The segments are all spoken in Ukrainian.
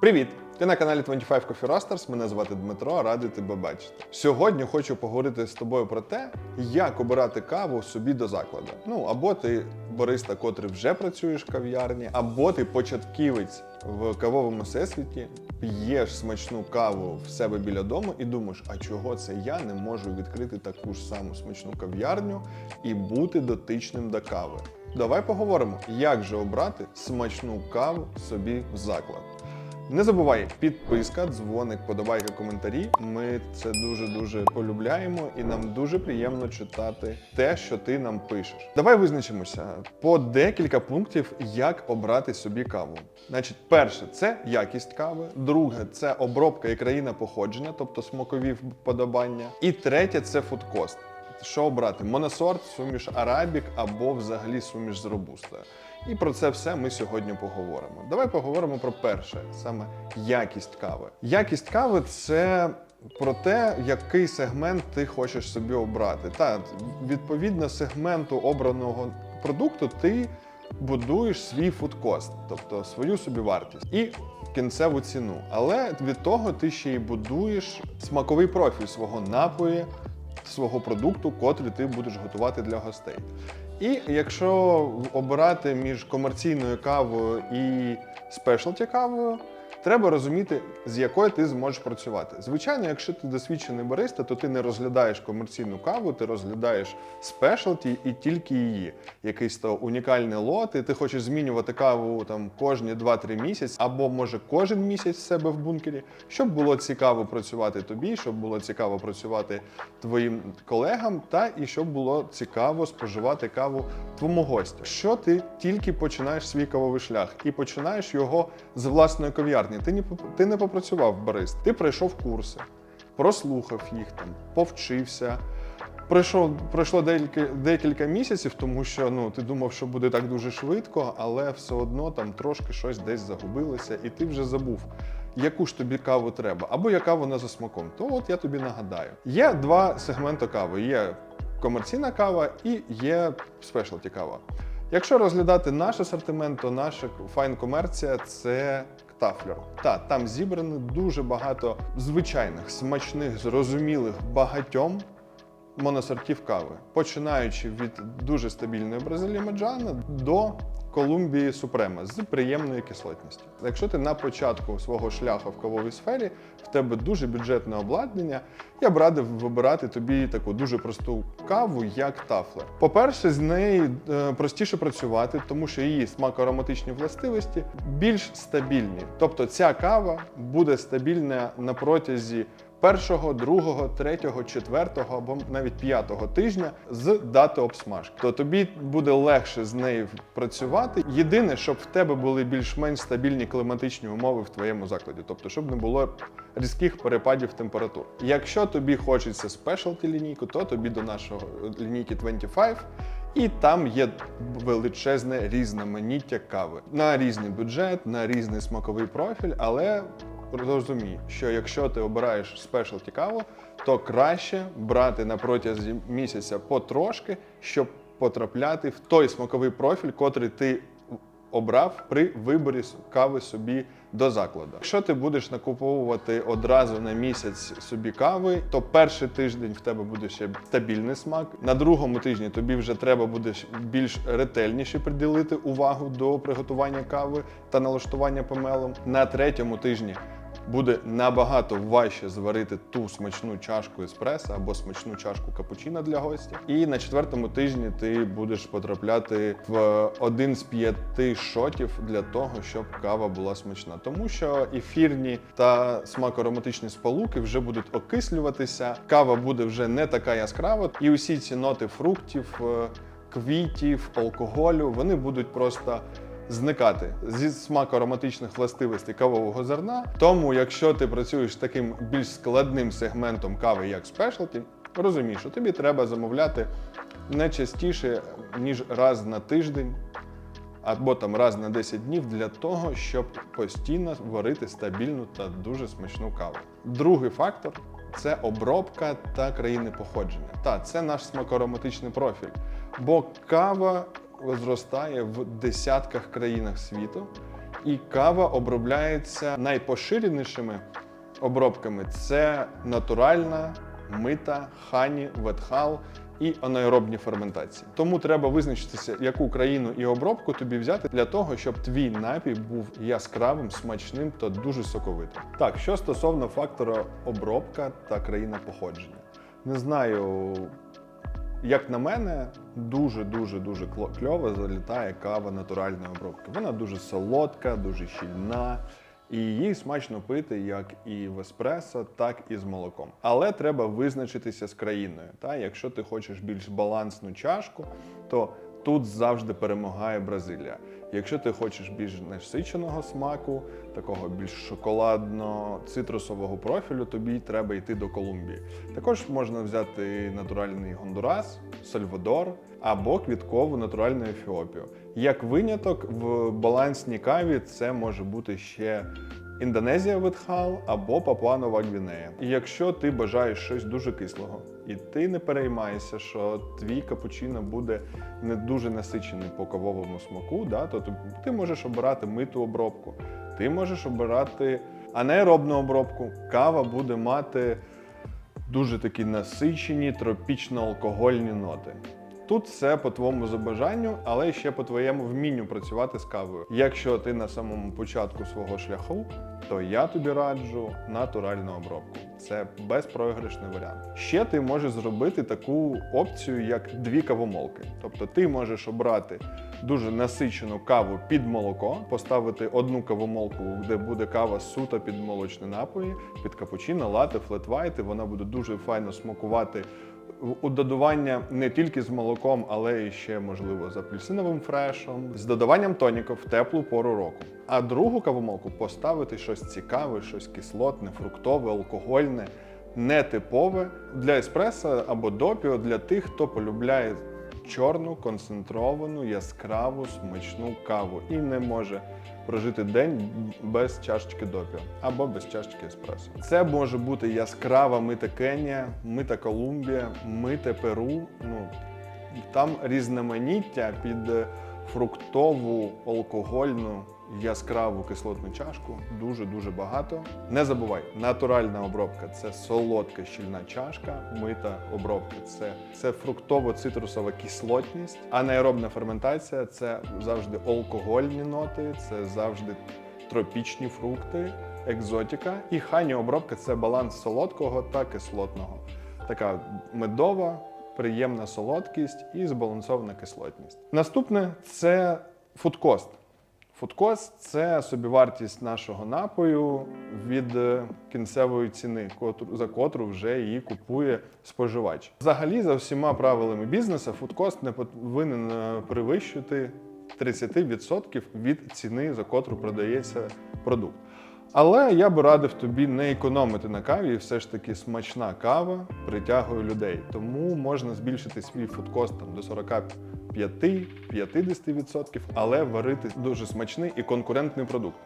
Привіт! Ти на каналі 25 Coffee Roasters. Мене звати Дмитро, радий тебе бачити. Сьогодні хочу поговорити з тобою про те, як обирати каву собі до закладу. Ну або ти бариста, котрий вже працюєш в кав'ярні, або ти початківець в кавовому всесвіті, п'єш смачну каву в себе біля дому і думаєш, а чого це я не можу відкрити таку ж саму смачну кав'ярню і бути дотичним до кави. Давай поговоримо, як же обрати смачну каву собі в заклад. Не забувай, підписка, дзвоник, подобайка, коментарі. Ми це дуже дуже полюбляємо, і нам дуже приємно читати те, що ти нам пишеш. Давай визначимося по декілька пунктів, як обрати собі каву. Значить, перше це якість кави, друге це обробка і країна походження, тобто смакові вподобання. І третє це фудкост. Що обрати? Моносорт, суміш арабік або взагалі суміш з робустою. І про це все ми сьогодні поговоримо. Давай поговоримо про перше, саме якість кави. Якість кави це про те, який сегмент ти хочеш собі обрати. Та відповідно сегменту обраного продукту ти будуєш свій фудкост, тобто свою собівартість і кінцеву ціну. Але від того ти ще й будуєш смаковий профіль свого напою, свого продукту, котрий ти будеш готувати для гостей. І якщо обирати між комерційною кавою і спешлті кавою, треба розуміти, з якою ти зможеш працювати. Звичайно, якщо ти досвідчений бариста, то ти не розглядаєш комерційну каву, ти розглядаєш спешлті і тільки її. Якийсь то унікальний лот, і ти хочеш змінювати каву там кожні 2-3 місяці, або може кожен місяць в себе в бункері, щоб було цікаво працювати тобі, щоб було цікаво працювати твоїм колегам, та і щоб було цікаво споживати каву твому гостю. Що ти тільки починаєш свій кавовий шлях і починаєш його з власної кав'ярні. Ти не ти не попрацював барист, ти пройшов курси, прослухав їх там, повчився. Пройшло, пройшло декілька, декілька місяців, тому що ну, ти думав, що буде так дуже швидко, але все одно там трошки щось десь загубилося, і ти вже забув, яку ж тобі каву треба, або яка вона за смаком. То от я тобі нагадаю. Є два сегменти кави: є комерційна кава і є спешлті кава. Якщо розглядати наш асортимент, то наша файн комерція це тафлер. Та там зібрано дуже багато звичайних, смачних, зрозумілих багатьом моносортів кави, починаючи від дуже стабільної Бразилії Меджана до Колумбії Супрема з приємною кислотністю. Якщо ти на початку свого шляху в кавовій сфері, в тебе дуже бюджетне обладнання, я б радив вибирати тобі таку дуже просту каву, як тафлер. По-перше, з нею е, простіше працювати, тому що її смако-ароматичні властивості більш стабільні. Тобто ця кава буде стабільна на протязі першого, другого, третього, четвертого або навіть п'ятого тижня з дати обсмажки. То тобі буде легше з нею працювати. Єдине, щоб в тебе були більш-менш стабільні кліматичні умови в твоєму закладі, тобто, щоб не було різких перепадів температур. Якщо тобі хочеться спешалті лінійку, то тобі до нашого лінійки 25 і там є величезне різноманіття кави на різний бюджет, на різний смаковий профіль, але розумій, що якщо ти обираєш спешалті каву, то краще брати на протязі місяця потрошки, щоб потрапляти в той смаковий профіль, котрий ти обрав при виборі кави собі до закладу. Якщо ти будеш накуповувати одразу на місяць собі кави, то перший тиждень в тебе буде ще стабільний смак. На другому тижні тобі вже треба буде більш ретельніше приділити увагу до приготування кави та налаштування помелом. На третьому тижні буде набагато важче зварити ту смачну чашку еспресо або смачну чашку капучино для гостя. І на четвертому тижні ти будеш потрапляти в один з п'яти шотів для того, щоб кава була смачна. Тому що ефірні та смакоароматичні сполуки вже будуть окислюватися, кава буде вже не така яскрава, і усі ці ноти фруктів, е, квітів, алкоголю вони будуть просто зникати зі смако-ароматичних властивостей кавового зерна. Тому, якщо ти працюєш з таким більш складним сегментом кави, як спешлті, розумій, що тобі треба замовляти не частіше, ніж раз на тиждень. Або там раз на 10 днів для того, щоб постійно варити стабільну та дуже смачну каву. Другий фактор це обробка та країни походження. Та це наш смакоароматичний профіль. Бо кава зростає в десятках країнах світу, І кава обробляється найпоширенішими обробками це натуральна, мита, хані, ветхал і анаеробні ферментації. Тому треба визначитися, яку країну і обробку тобі взяти для того, щоб твій напій був яскравим, смачним та дуже соковитим. Так, що стосовно фактора обробка та країна походження, не знаю. Як на мене, дуже дуже кльово залітає кава натуральної обробки. Вона дуже солодка, дуже щільна, і її смачно пити як і в еспресо, так і з молоком. Але треба визначитися з країною. Та якщо ти хочеш більш балансну чашку, то тут завжди перемагає Бразилія. Якщо ти хочеш більш насиченого смаку, такого більш шоколадно-цитрусового профілю, тобі треба йти до Колумбії. Також можна взяти натуральний Гондурас, Сальвадор або квіткову натуральну Ефіопію. Як виняток в балансній каві це може бути ще Індонезія Ветхал або Папуа-Нова Гвінея. І якщо ти бажаєш щось дуже кислого, і ти не переймаєшся, що твій капучино буде не дуже насичений по кавовому смаку, да, то ти- можеш обирати миту обробку, ти можеш обирати анаеробну обробку. Кава буде мати дуже такі насичені тропічно-алкогольні ноти. Тут все по твоєму забажанню, але ще по твоєму вмінню працювати з кавою. Якщо ти на самому початку свого шляху, то я тобі раджу натуральну обробку. Це безпроіграшний варіант. Ще ти можеш зробити таку опцію, як дві кавомолки. Тобто ти можеш обрати дуже насичену каву під молоко, поставити одну кавомолку, де буде кава суто під молочні напої, під капучино, лате, флет-вайт, вона буде дуже файно смакувати у не тільки з молоком, але і ще можливо з апельсиновим фрешом, з додаванням тоніків в теплу пору року. А другу кавомолку поставити щось цікаве, щось кислотне, фруктове, алкогольне, нетипове для еспресо або допіо для тих, хто полюбляє чорну, концентровану, яскраву, смачну каву і не може прожити день без чашечки допіо або без чашечки еспресо. Це може бути яскрава мита Кенія, мита Колумбія, мита Перу. Ну там різноманіття під фруктову, алкогольну, яскраву кислотну чашку дуже дуже багато. Не забувай, натуральна обробка це солодка щільна чашка, мита обробка це, це фруктово-цитрусова кислотність, анаеробна ферментація це завжди алкогольні ноти, це завжди тропічні фрукти, екзотика. І хані обробка це баланс солодкого та кислотного. Така медова, приємна солодкість і збалансована кислотність. Наступне це фудкост. Фудкост це собівартість нашого напою від е, кінцевої ціни, за котру вже її купує споживач. Взагалі, за всіма правилами бізнесу, фудкост не повинен е, перевищувати 30% від ціни, за котру продається продукт. Але я би радив тобі не економити на каві, і все ж таки смачна кава притягує людей. Тому можна збільшити свій фудкост там, до 45-50%, але варити дуже смачний і конкурентний продукт.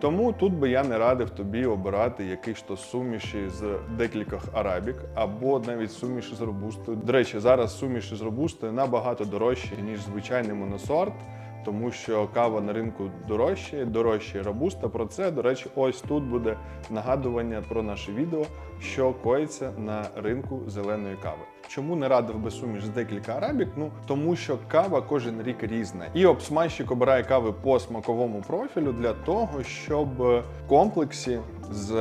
Тому тут би я не радив тобі обирати якісь то суміші з декількох арабік або навіть суміші з робустою. До речі, зараз суміші з робустою набагато дорожчі, ніж звичайний моносорт тому що кава на ринку дорожчає, дорожче робуста. Про це, до речі, ось тут буде нагадування про наше відео, що коїться на ринку зеленої кави. Чому не радив би суміш з декілька арабік? Ну тому що кава кожен рік різна, і обсмажчик обирає кави по смаковому профілю для того, щоб в комплексі з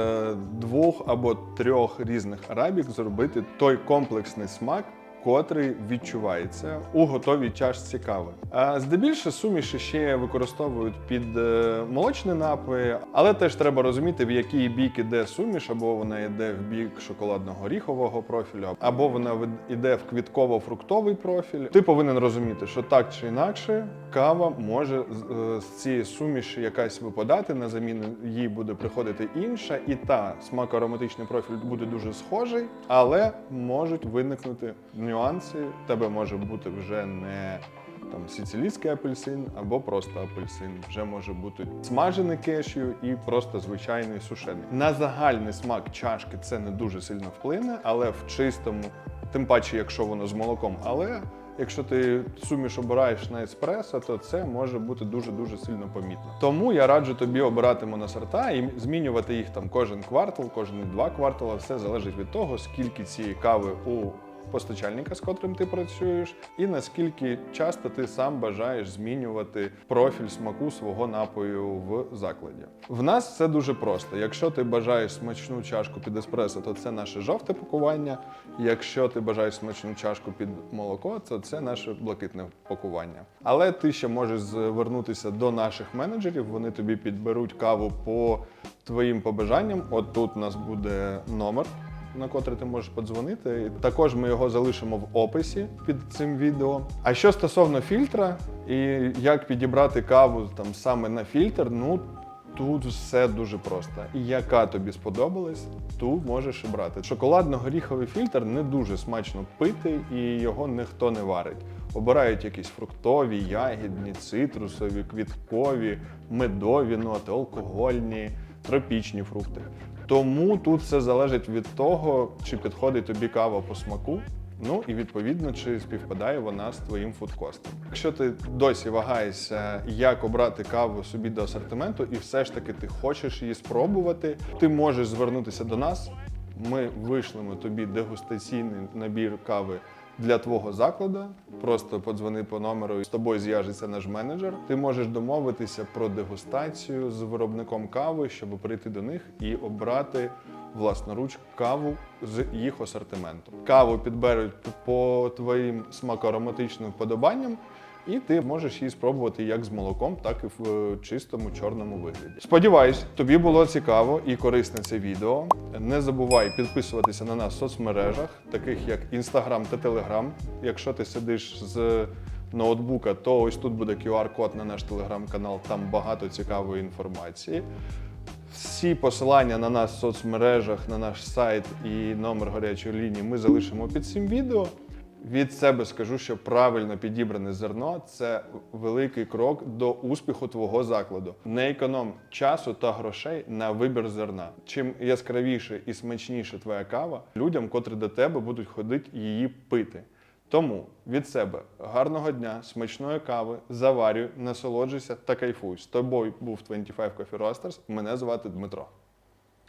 двох або трьох різних арабік зробити той комплексний смак, котрий відчувається у готовій чашці кави. А здебільше суміші ще використовують під е, молочні напої, але теж треба розуміти, в який бік іде суміш, або вона йде в бік шоколадно-горіхового профілю, або вона іде в квітково-фруктовий профіль. Ти повинен розуміти, що так чи інакше кава може з, е, цієї суміші якась випадати, на заміну їй буде приходити інша, і та смако-ароматичний профіль буде дуже схожий, але можуть виникнути нюанси. В тебе може бути вже не там сицилійський апельсин або просто апельсин. Вже може бути смажений кешю і просто звичайний сушений. На загальний смак чашки це не дуже сильно вплине, але в чистому, тим паче, якщо воно з молоком, але Якщо ти суміш обираєш на еспресо, то це може бути дуже дуже сильно помітно. Тому я раджу тобі обирати моносорта і змінювати їх там кожен квартал, кожні два квартали. Все залежить від того, скільки цієї кави у постачальника, з котрим ти працюєш, і наскільки часто ти сам бажаєш змінювати профіль смаку свого напою в закладі. В нас це дуже просто. Якщо ти бажаєш смачну чашку під еспресо, то це наше жовте пакування. Якщо ти бажаєш смачну чашку під молоко, то це наше блакитне пакування. Але ти ще можеш звернутися до наших менеджерів. Вони тобі підберуть каву по твоїм побажанням. От тут у нас буде номер на котрий ти можеш подзвонити. Також ми його залишимо в описі під цим відео. А що стосовно фільтра і як підібрати каву там саме на фільтр, ну тут все дуже просто. І яка тобі сподобалась, ту можеш і брати. Шоколадно-горіховий фільтр не дуже смачно пити, і його ніхто не варить. Обирають якісь фруктові, ягідні, цитрусові, квіткові, медові ноти, алкогольні, тропічні фрукти. Тому тут все залежить від того, чи підходить тобі кава по смаку. Ну і відповідно, чи співпадає вона з твоїм фудкостом. Якщо ти досі вагаєшся, як обрати каву собі до асортименту, і все ж таки ти хочеш її спробувати, ти можеш звернутися до нас. Ми вишлемо тобі дегустаційний набір кави для твого закладу. Просто подзвони по номеру, і з тобою зв'яжеться наш менеджер. Ти можеш домовитися про дегустацію з виробником кави, щоб прийти до них і обрати власноруч каву з їх асортименту. Каву підберуть по твоїм смакоароматичним вподобанням. І ти можеш її спробувати як з молоком, так і в е, чистому чорному вигляді. Сподіваюсь, тобі було цікаво і корисне це відео. Не забувай підписуватися на нас в соцмережах, таких як Instagram та Telegram. Якщо ти сидиш з ноутбука, то ось тут буде QR-код на наш телеграм-канал, там багато цікавої інформації. Всі посилання на нас в соцмережах, на наш сайт і номер гарячої лінії ми залишимо під цим відео. Від себе скажу, що правильно підібране зерно це великий крок до успіху твого закладу. Не економ часу та грошей на вибір зерна. Чим яскравіше і смачніше твоя кава, людям, котрі до тебе будуть ходити її пити. Тому від себе гарного дня, смачної кави, заварюй, насолоджуйся та кайфуй. З тобою був 25 Coffee Roasters. Мене звати Дмитро.